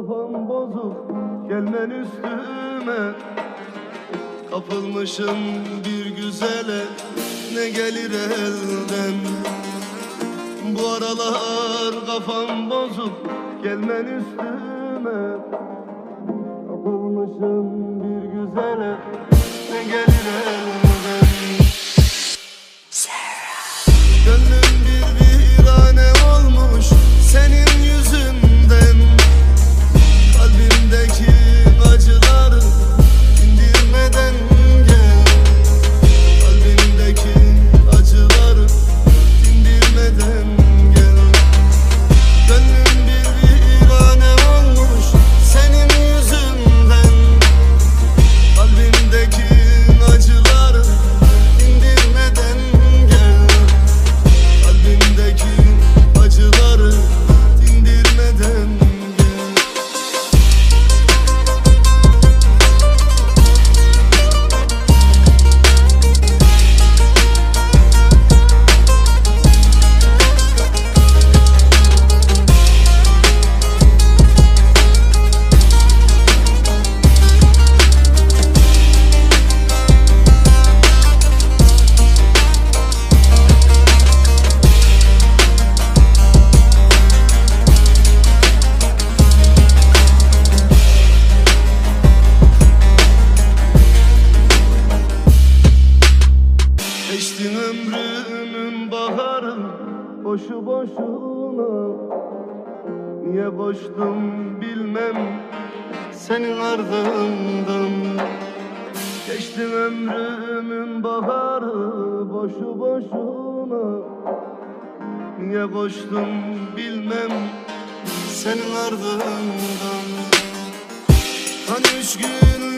kafam bozuk gelmen üstüme. Kapılmışım bir güzele ne gelir elden? Bu aralar kafam bozuk gelmen üstüme. Kapılmışım bir güzele ne gelir elden ömrümün baharı boşu boşuna. Niye koştum bilmem senin ardından Geçtin ömrümün baharı boşu boşuna. Niye koştum bilmem senin ardından Hani üç günlük